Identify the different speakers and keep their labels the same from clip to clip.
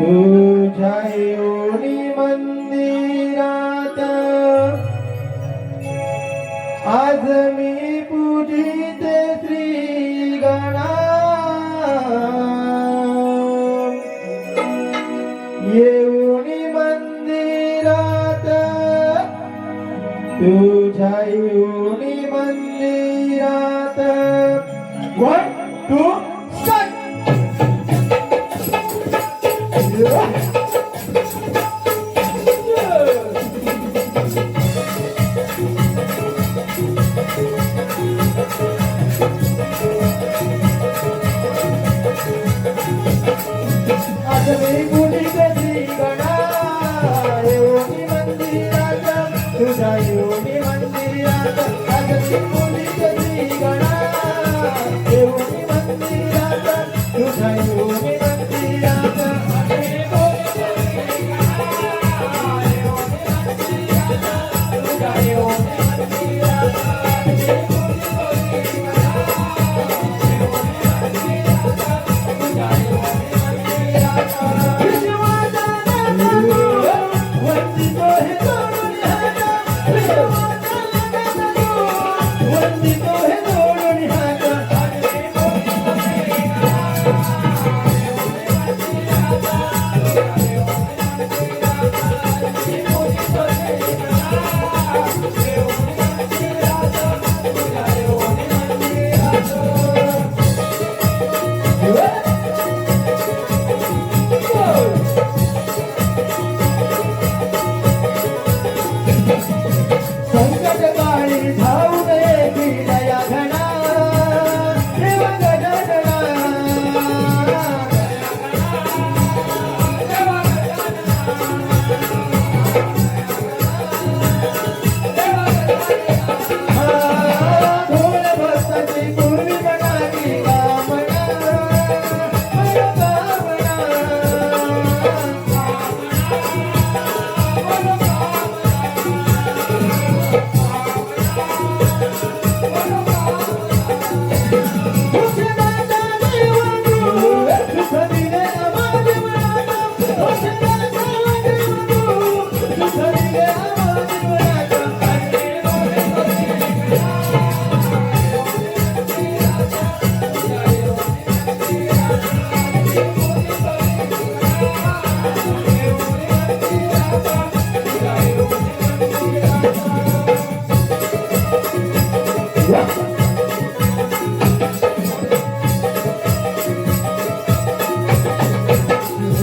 Speaker 1: तुझ्या योनी मंदिरात आज मी पूजिते श्री गणा। येऊनी मंदिरात तुझ्या योनी मंदिरात one two Thank you.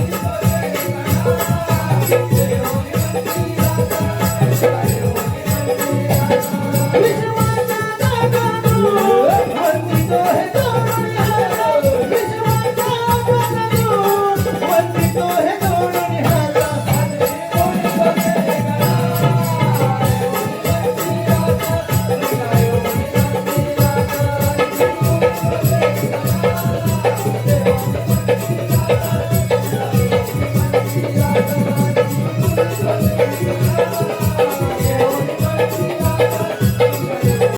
Speaker 1: Thank you.